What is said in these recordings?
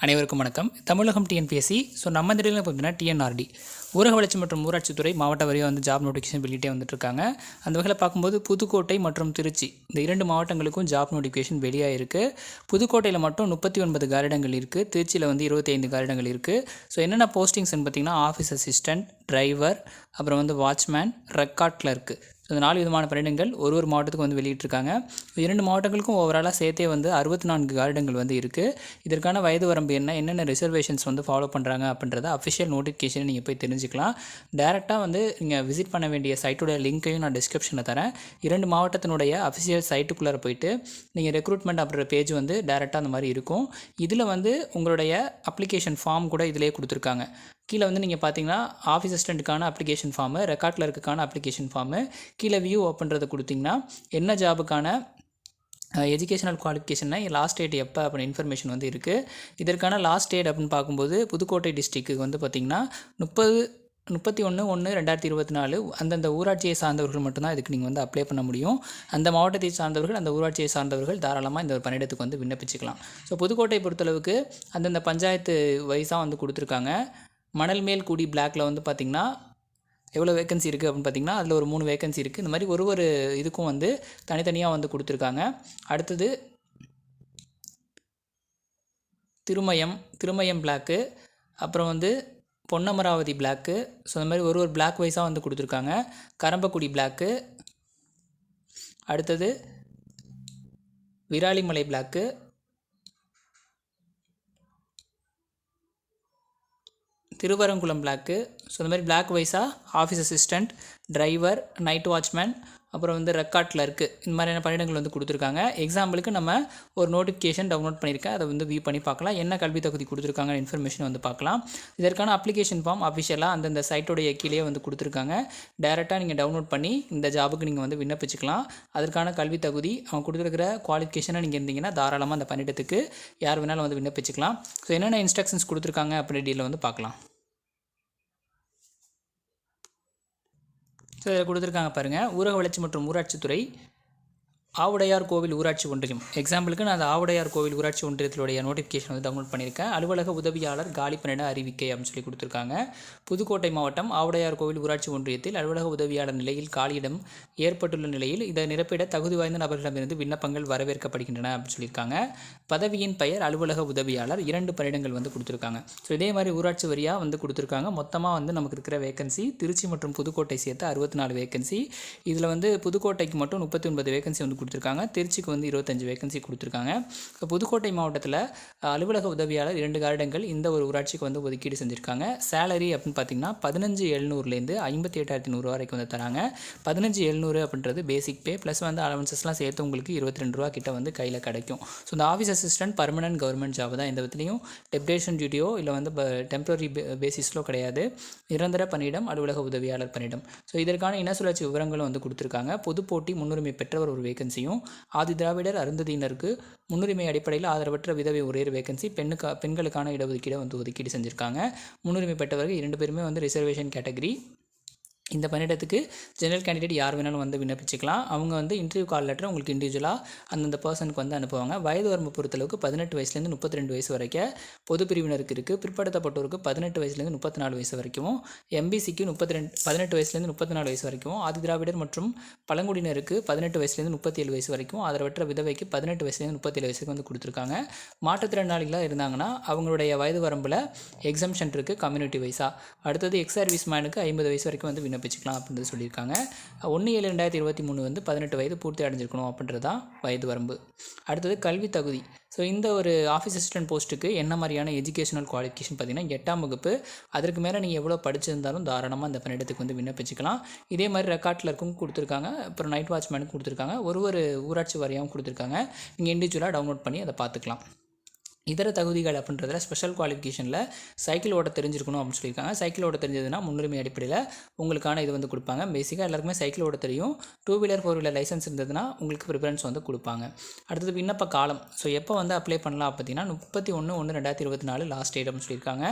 அனைவருக்கும் வணக்கம். தமிழகம் TNPSC so நம்ம இந்த பார்த்தீங்கன்னா டிஎன்ஆர்டி ஊரக வளர்ச்சி மற்றும் ஊராட்சித்துறை மாவட்ட வரையும் வந்து ஜாப் நோட்டிஃபிகேஷன் வெளியிட்டே வந்துட்டுருக்காங்க. அந்த வகையில் பார்க்கும்போது புதுக்கோட்டை மற்றும் திருச்சி இந்த இரண்டு மாவட்டங்களுக்கும் ஜாப் நோட்டிஃபிகேஷன் வெளியாக இருக்குது புதுக்கோட்டையில் மட்டும் முப்பத்தி ஒன்பது காரிடங்கள் இருக்குது திருச்சியில் வந்து இருபத்தி ஐந்து காரிடங்கள் இருக்குது ஸோ என்னென்ன போஸ்டிங்ஸ்னு பார்த்தீங்கன்னா ஆஃபீஸ் அசிஸ்டன்ட் டிரைவர் அப்புறம் வந்து வாட்ச்மேன் ரெக்கார்ட் கிளர்க்கு ஸோ இந்த நாலு விதமான பணியிடங்கள் ஒரு ஒரு மாவட்டத்துக்கு வந்து வெளியிட்டிருக்காங்க. இரண்டு மாவட்டங்களுக்கும் ஓவராலாக சேர்த்தே வந்து அறுபத்தி நான்கு காரிடங்கள் வந்து இருக்குது இதற்கான வயது வரம்பு என்ன? என்னென்ன ரிசர்வேஷன்ஸ் வந்து ஃபாலோ பண்ணுறாங்க அப்படின்றத அஃபிஷியல் நோட்டிஃபிகேஷனை நீங்கள் போய் தெரிஞ்சுக்கலாம். டேரெக்டாக வந்து நீங்கள் விசிட் பண்ண வேண்டிய சைட்டோட லிங்க்கையும் நான் டிஸ்கிரிப்ஷனில் தரேன். இரண்டு மாவட்டத்தினுடைய அஃபிஷியல் சைட்டுக்குள்ளே போயிட்டு நீங்கள் ரெக்ரூட்மெண்ட் அப்படின்ற பேஜ் வந்து டேரெக்டாக அந்த மாதிரி இருக்கும். இதில் வந்து உங்களுடைய அப்ளிகேஷன் ஃபார்ம் கூட இதிலே கொடுத்துருக்காங்க. கீழே வந்து நீங்கள் பார்த்தீங்கன்னா ஆஃபீஸ் அசிஸ்டண்ட்டுக்கான அப்ளிகேஷன் ஃபார்மு ரெக்கார்டில் இருக்கான அப்ளிகேஷன் ஃபார்மு கீழே வியூ ஓப்பன்றதை கொடுத்தீங்கன்னா என்ன ஜாபுக்கான எஜுகேஷனல் குவாலிஃபிகேஷன்னா லாஸ்ட் டேட் எப்போ அப்படின்னு இன்ஃபர்மேஷன் வந்து இருக்குது இதற்கான லாஸ்ட் டேட் அப்படின்னு பார்க்கும்போது புதுக்கோட்டை டிஸ்ட்ரிக்கு வந்து பார்த்திங்கன்னா முப்பது முப்பத்தி ஒன்று ஒன்று ரெண்டாயிரத்தி இருபத்தி நாலு அந்தந்த ஊராட்சியை சார்ந்தவர்கள் மட்டும்தான் இதுக்கு நீங்கள் வந்து அப்ளை பண்ண முடியும். அந்த மாவட்டத்தை சார்ந்தவர்கள் அந்த ஊராட்சியை சார்ந்தவர்கள் தாராளமாக இந்த ஒரு பணியிடத்துக்கு வந்து விண்ணப்பிச்சுக்கலாம். ஸோ புதுக்கோட்டை பொறுத்தளவுக்கு அந்தந்த பஞ்சாயத்து வயசாக வந்து கொடுத்துருக்காங்க. மணல் மேல் கூடி பிளாக்ல வந்து பார்த்திங்கன்னா எவ்வளோ வேகன்சி இருக்குது அப்படின்னு பார்த்தீங்கன்னா அதில் ஒரு மூணு வேகன்சி இருக்குது இந்த மாதிரி ஒரு ஒரு இதுக்கும் வந்து தனித்தனியாக வந்து கொடுத்துருக்காங்க. அடுத்தது திருமயம் திருமயம் பிளாக்கு அப்புறம் வந்து பொன்னமராவதி பிளாக்கு ஸோ இந்த மாதிரி ஒரு ஒரு பிளாக் வைஸாக வந்து கொடுத்துருக்காங்க. கரம்பக்குடி பிளாக்கு அடுத்தது Viralimalai block Thiruvarangulam block so இந்த மாதிரி பிளாக் வைஸாக office assistant driver night watchman அப்புறம் வந்து ரெக்கார்டில் இருக்குது இந்த மாதிரியான பணியிடங்கள் வந்து கொடுத்துருக்காங்க. எக்ஸாம்பிளுக்கு நம்ம ஒரு நோட்டிஃபிகேஷன் டவுன்லோட் பண்ணியிருக்கேன். அதை வந்து வியூ பண்ணி பார்க்கலாம். என்ன கல்வி தகுதி கொடுத்துருக்காங்க இன்ஃபர்மேஷன் வந்து பார்க்கலாம். இதற்கான அப்ளிகேஷன் ஃபார்ம் அஃபிஷியலாக அந்தந்த சைட்டோடைய கீழே வந்து கொடுத்துருக்காங்க. டேரெக்டாக நீங்கள் டவுன்லோட் பண்ணி இந்த ஜாபுக்கு நீங்கள் வந்து விண்ணப்பிச்சுக்கலாம். அதற்கான கல்வி தகுதி அவங்க கொடுத்துருக்கிற குவாலிஃபிகேஷனாக நீங்கள் இருந்தீங்கன்னா தாராளமாக அந்த பணியிடத்துக்கு யார் வேணாலும் வந்து விண்ணப்பிச்சுக்கலாம். ஸோ என்னென்ன இன்ஸ்ட்ரக்ஷன்ஸ் கொடுத்துருக்காங்க அப்படின்றதில் வந்து பார்க்கலாம். ஸோ இதில் கொடுத்துருக்காங்க பாருங்கள் ஊரக வளர்ச்சி மற்றும் ஊராட்சித்துறை ஆவுடையார் கோவில் ஊராட்சி ஒன்றியம். எக்ஸாம்பிளுக்கு நான் அந்த ஆவுடையார் கோவில் ஊராட்சி ஒன்றியத்தினுடைய நோட்டிஃபிகேஷன் வந்து டவுன்லோட் பண்ணியிருக்கேன். அலுவலக உதவியாளர் காலி பணியிட அறிவிக்கை அப்படின்னு சொல்லி கொடுத்துருக்காங்க. புதுக்கோட்டை மாவட்டம் ஆவுடையார் கோவில் ஊராட்சி ஒன்றியத்தில் அலுவலக உதவியாளர் நிலையில் காலியிடம் ஏற்பட்டுள்ள நிலையில் இதை நிரப்பிட தகுதி வாய்ந்த நபர்களிடமிருந்து விண்ணப்பங்கள் வரவேற்கப்படுகின்றன அப்படின்னு சொல்லியிருக்காங்க. பதவியின் பெயர் அலுவலக உதவியாளர் இரண்டு பணியிடங்கள் வந்து கொடுத்துருக்காங்க. ஸோ இதே மாதிரி ஊராட்சி வரியாக வந்து கொடுத்துருக்காங்க. மொத்தமாக வந்து நமக்கு இருக்கிற வேகன்சி திருச்சி மற்றும் புதுக்கோட்டை சேர்த்து அறுபத்தி நாலு வேகன்சி இதில் வந்து புதுக்கோட்டைக்கு மட்டும் முப்பத்தி ஒன்பது வேகன்சி வந்து கொடுத்துருக்காங்க. திருச்சிக்கு வந்து இருபத்தஞ்சு வேகன்சி கொடுத்துருக்காங்க. இப்போ புதுக்கோட்டை மாவட்டத்தில் அலுவலக உதவியாளர் இரண்டு கார்டங்கள் இந்த ஒரு ஊராட்சிக்கு வந்து ஒதுக்கீடு செஞ்சுருக்காங்க. சேலரி அப்படின்னு பார்த்தீங்கன்னா பதினஞ்சு எழுநூறுலேருந்து ஐம்பத்தி எட்டாயிரத்தி நூறு வரைக்கும் வந்து தராங்க. பதினஞ்சு எழுநூறு அப்படின்றது பேசிக் பே ப்ளஸ் வந்து அலவன்சஸ்லாம் சேர்த்து உங்களுக்கு இருபத்தி ரெண்டு ரூபா கிட்ட வந்து கையில் கிடைக்கும். ஸோ இந்த office assistant permanent government job தான். எந்த விதத்துலையும் டெப்டேஷன் டியூட்டியோ இல்லை வந்து டெம்பரரி பேசிஸிலோ கிடையாது. நிரந்தர பணியிடம் அலுவலக உதவியாளர் பணியிடம். ஸோ இதற்கான இன சுழற்சி விவரங்களும் வந்து கொடுத்துருக்காங்க. பொது போட்டி முன்னுரிமை பெற்றவர் ஒரு வேகன்சி வேகன்சியும் ஆதி திராவிடர் அருந்ததியினருக்கு முன்னுரிமை அடிப்படையில் ஆதரவற்ற விதவை ஒரே வேகன்சி பெண்ணுக்கா பெண்களுக்கான இடஒதுக்கீடை வந்து ஒதுக்கீடு செஞ்சுருக்காங்க. முன்னுரிமை பெற்றவர்கள் இரண்டு பேருமே வந்து ரிசர்வேஷன் கேட்டகரி இந்த பணியிடத்துக்கு ஜெனரல் கேண்டிடேட் யார் வேணாலும் வந்து விண்ணப்பிச்சிக்கலாம். அவங்க வந்து இன்டர்வியூ கால் லெட்டர் உங்களுக்கு இண்டிவிஜுவலாக அந்தந்த பர்சனுக்கு வந்து அனுப்புவாங்க. வயது வரம்பு பொறுத்தளவுக்கு பதினெட்டு வயசுலேருந்து முப்பத்தி ரெண்டு வயசு வரைக்கும் பொது பிரிவினருக்கு இருக்குது பிற்படுத்தப்பட்டோருக்கு பதினெட்டு வயசுலேருந்து முப்பத்தி நாலு வயசு வரைக்கும் எம்பிசிக்கு முப்பத்தி ரெண்டு பதினெட்டு வயசுலேருந்து முப்பத்தி நாலு வயசு வரைக்கும் ஆதி திராவிடர் மற்றும் பழங்குடியினருக்கு பதினெட்டு வயசுலேருந்து முப்பத்தி ஏழு வயசு வரைக்கும் ஆதரவற்ற விதவைக்கு பதினெட்டு வயசுலேருந்து முப்பத்தேழு வயசுக்கு வந்து கொடுத்துருக்காங்க. மாற்றுத்திறனாளிகளாக இருந்தாங்கன்னா அவங்களுடைய வயது வரம்பில் எக்ஸம்ஷன் இருக்குது கம்யூனிட்டி வைஸாக அடுத்தது எக்ஸ் சர்வீஸ் மேனுக்கு ஐம்பது வயசு வரைக்கும் வந்து விண்ணப்பிச்சுக்கலாம் அப்படின்றது சொல்லியிருக்காங்க. ஒன்று ஏழு ரெண்டாயிரத்தி இருபத்தி மூணு வந்து பதினெட்டு வயது பூர்த்தி அடைஞ்சிருக்கணும் அப்படின்றது தான் வயது வரம்பு. அடுத்தது கல்வி தகுதி. ஸோ இந்த ஒரு ஆஃபீஸ் அசிஸ்டன்ட் போஸ்ட்டுக்கு என்ன மாதிரியான எஜுகேஷனல் குவாலிஃபிகேஷன் பார்த்தீங்கன்னா எட்டாம் வகுப்பு அதற்கு மேலே நீங்கள் எவ்வளோ படிச்சிருந்தாலும் தாராளமாக அந்த பணியிடத்துக்கு வந்து விண்ணப்பிச்சுக்கலாம். இதே மாதிரி ரெக்கார்டில் இருக்கும் கொடுத்துருக்காங்க. அப்புறம் நைட் வாட்ச்மேனுக்கும் கொடுத்துருக்காங்க. ஒரு ஒரு ஊராட்சி வாரியாகவும் கொடுத்துருக்காங்க. நீங்கள் இண்டிவிஜுவலாக டவுன்லோட் பண்ணி அதை பார்த்துக்கலாம். இதர தகுதிகள் அப்படின்றதுல ஸ்பெஷல் குவாலிஃபிகேஷனில் சைக்கிள் ஓட்ட தெரிஞ்சிருக்கணும் அப்படின்னு சொல்லியிருக்காங்க. சைக்கிள் ஓட்ட தெரிஞ்சதுன்னா முன்னுரிமை அடிப்படையில் உங்களுக்கான இது வந்து கொடுப்பாங்க. பேசிக்காக எல்லாருக்குமே சைக்கிள் ஓட்ட தெரியும். Two wheeler four wheeler licence இருந்ததுன்னா உங்களுக்கு ப்ரிஃபரன்ஸ் வந்து கொடுப்பாங்க. அடுத்தது விண்ணப்ப காலம். ஸோ எப்போ வந்து அப்ளை பண்ணலாம் பார்த்தீங்கன்னா முப்பத்தி ஒன்று ஒன்று ரெண்டாயிரத்தி இருபத்தி நாலு லாஸ்ட் டேட் அப்படின்னு சொல்லியிருக்காங்க.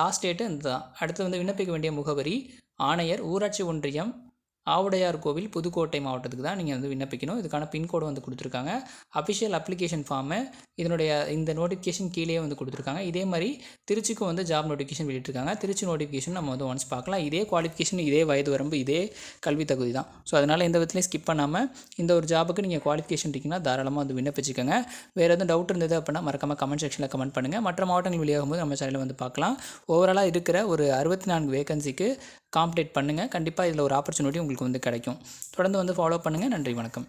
லாஸ்ட் டேட்டு இந்த தான் அடுத்து வந்து விண்ணப்பிக்க வேண்டிய முகவரி ஆணையர் ஊராட்சி ஒன்றியம் ஆவுடையார் கோவில் புதுக்கோட்டை மாவட்டத்துக்கு தான் நீங்கள் வந்து விண்ணப்பிக்கணும். இதுக்கான பின்கோடு வந்து கொடுத்துருக்காங்க. அஃபிஷியல் அப்ளிகேஷன் ஃபார்மு இதனுடைய இந்த நோட்டிஃபிகேஷன் கீழே வந்து கொடுத்துருக்காங்க. இதே மாதிரி திருச்சிக்கும் வந்து ஜாப் நோட்டிஃபிகேஷன் வெளியிட்டிருக்காங்க. திருச்சி நோட்டிஃபிகேஷன் நம்ம வந்து ஒன்ஸ் பார்க்கலாம். இதே குவாலிஃபிகேஷன் இதே வயது வரம்பு இதே கல்வி தகுதி தான். ஸோ அதனால் எந்த விதத்துலையும் ஸ்கிப் பண்ணாமல் இந்த ஒரு ஜாபுக்கு நீங்கள் குவாலிஃபிகேஷன் இருக்கீங்கன்னா தாராளமாக வந்து விண்ணப்பிச்சுக்கோங்க. வேறு எதுவும் டவுட் இருந்தது அப்படின்னா மறக்காமல் கமெண்ட் செக்ஷனில் கமெண்ட் பண்ணுங்கள் மற்ற மாவட்டங்கள் வெளியாகும் போது நம்ம சேனலில் வந்து பார்க்கலாம். ஓவராலாக இருக்கிற ஒரு அறுபத்தி நான்கு வேகன்சிக்கு காம்ப்ளீட் பண்ணுங்கள் கண்டிப்பாக இதில் ஒரு ஆப்பர்ச்சுனிட்டி உங்களுக்கு வந்து கிடைக்கும். தொடர்ந்து வந்து ஃபாலோ பண்ணுங்கள் நன்றி வணக்கம்.